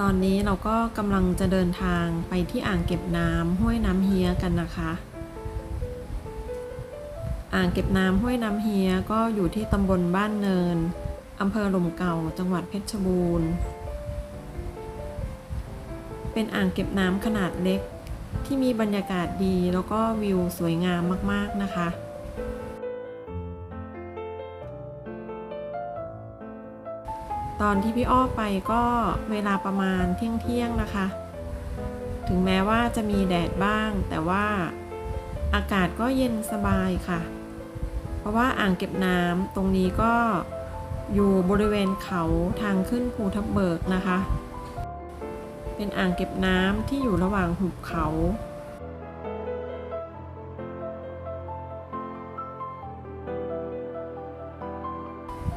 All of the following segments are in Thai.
ตอนนี้เราก็กำลังจะเดินทางไปที่อ่างเก็บน้ำห้วยน้ำเฮียกันนะคะ อ่างเก็บน้ำห้วยน้ำเฮียก็อยู่ที่ตำบลบ้านเนินอำเภอหลมเก่าจังหวัดเพชรบูรณ์ เป็นอ่างเก็บน้ำขนาดเล็กที่มีบรรยากาศดีแล้วก็วิวสวยงามมากๆนะคะ ตอนที่พี่อ้อไปก็เวลาประมาณเที่ยงเที่ยงนะคะ ถึงแม้ว่าจะมีแดดบ้าง แต่ว่าอากาศก็เย็นสบายค่ะ เพราะว่าอ่างเก็บน้ำตรงนี้ก็อยู่บริเวณเขาทางขึ้นภูทับเบิกนะคะ เป็นอ่างเก็บน้ำที่อยู่ระหว่างหุบเขา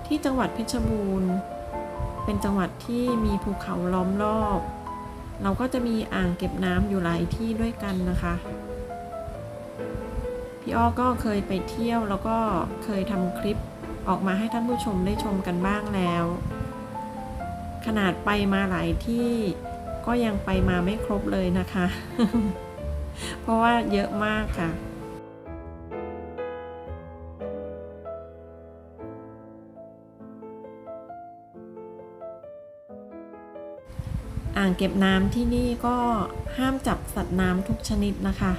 ที่จังหวัดเพชรบูรณ์ เป็นจังหวัดที่มีภูเขาล้อมรอบ เราก็จะมีอ่างเก็บน้ำอยู่หลายที่ด้วยกันนะคะ พี่อ้อก็เคยไปเที่ยวแล้วก็เคยทำคลิปออกมาให้ท่านผู้ชมได้ชมกันบ้างแล้ว ขนาดไปมาหลายที่ก็ยังไปมาไม่ครบเลยนะคะ เพราะว่าเยอะมากค่ะ อ่างเก็บน้ำที่นี่ก็ห้ามจับสัตว์น้ำทุกชนิดนะคะ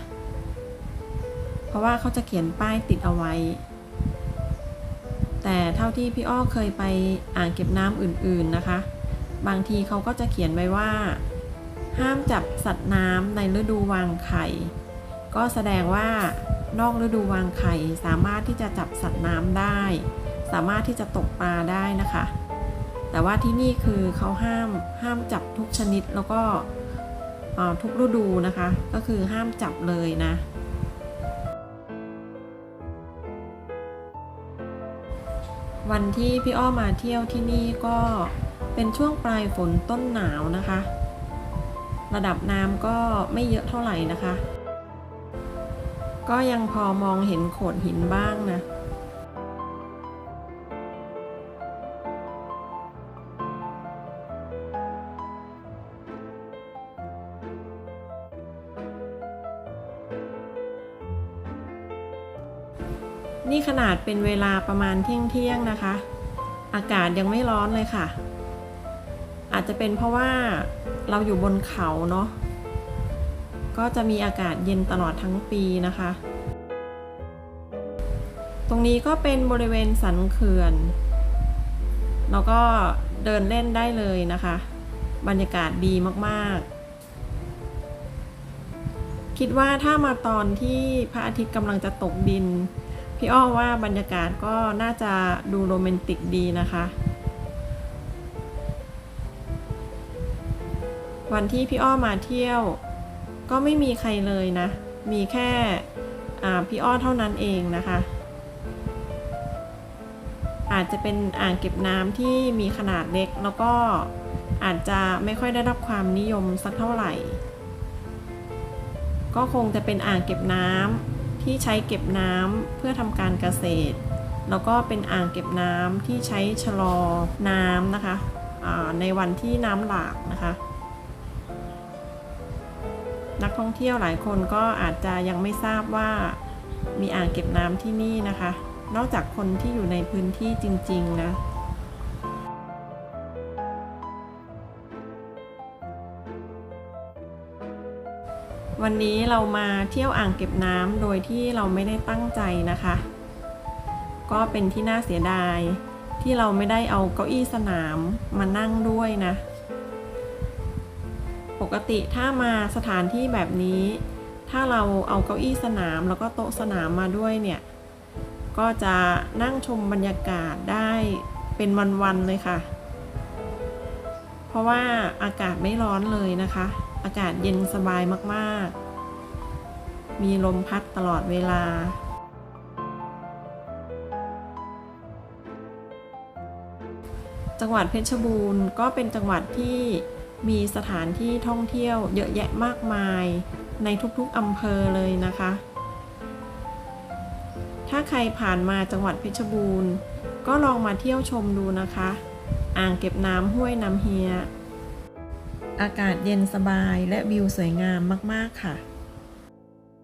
เพราะว่าเขาจะเขียนป้ายติดเอาไว้ แต่เท่าที่พี่อ้อเคยไปอ่างเก็บน้ำอื่นๆนะคะ บางทีเขาก็จะเขียนไว้ว่า ห้ามจับสัตว์น้ำในฤดูวางไข่ ก็แสดงว่านอกฤดูวางไข่สามารถที่จะจับสัตว์น้ำได้ สามารถที่จะตกปลาได้นะคะ แต่ว่าที่นี่คือเขาห้ามห้ามจับทุกชนิดแล้วก็ทุกฤดูนะคะ ก็คือห้ามจับเลยนะ วันที่พี่อ้อมาเที่ยวที่นี่ก็เป็นช่วงปลายฝนต้นหนาวนะคะ ระดับน้ำก็ไม่เยอะเท่าไหร่นะคะ ก็ยังพอมองเห็นโขดหินบ้างนะ นี่ขนาดเป็นเวลาประมาณเที่ยงเที่ยงนะคะ อากาศยังไม่ร้อนเลยค่ะ อาจจะเป็นเพราะว่าเราอยู่บนเขาเนาะก็จะมีอากาศเย็นตลอดทั้งปีนะคะ ตรงนี้ก็เป็นบริเวณสันเขื่อน แล้วก็เดินเล่นได้เลยนะคะ บรรยากาศดีมากๆ คิดว่าถ้ามาตอนที่พระอาทิตย์กำลังจะตกดิน พี่อ้อว่าบรรยากาศก็น่าจะดูโรแมนติกดีนะคะ วันที่พี่อ้อมาเที่ยว ก็ไม่มีใครเลยนะ มีแค่พี่อ้อเท่านั้นเองนะคะ อาจจะเป็นอ่างเก็บน้ำที่มีขนาดเล็ก แล้วก็อาจจะไม่ค่อยได้รับความนิยมสักเท่าไหร่ ก็คงจะเป็นอ่างเก็บน้ำ ที่ใช้เก็บน้ำเพื่อทำการเกษตร แล้วก็เป็นอ่างเก็บน้ำที่ใช้ชะลอน้ำนะคะในวันที่น้ำหลากนะคะ นักท่องเที่ยวหลายคนก็อาจจะยังไม่ทราบว่ามีอ่างเก็บน้ำที่นี่นะคะ นอกจากคนที่อยู่ในพื้นที่จริง ๆ นะ วันนี้เรามาเที่ยวอ่างเก็บน้ำโดยที่เราไม่ได้ตั้งใจนะคะ ก็เป็นที่น่าเสียดาย ที่เราไม่ได้เอาเก้าอี้สนามมานั่งด้วยนะ ปกติถ้ามาสถานที่แบบนี้ ถ้าเราเอาเก้าอี้สนามแล้วก็โต๊ะสนามมาด้วยเนี่ย ก็จะนั่งชมบรรยากาศได้เป็นวันๆเลยค่ะ เพราะว่าอากาศไม่ร้อนเลยนะคะ อากาศเย็นสบายมากๆ มีลมพัดตลอดเวลา จังหวัดเพชรบูรณ์ก็เป็นจังหวัดที่มีสถานที่ท่องเที่ยวเยอะแยะมากมายในทุกๆอำเภอเลยนะคะ ถ้าใครผ่านมาจังหวัดเพชรบูรณ์ ก็ลองมาเที่ยวชมดูนะคะ อ่างเก็บน้ำห้วยน้ำเฮีย อากาศเย็นสบายและวิวสวยงามมาก ๆ ค่ะ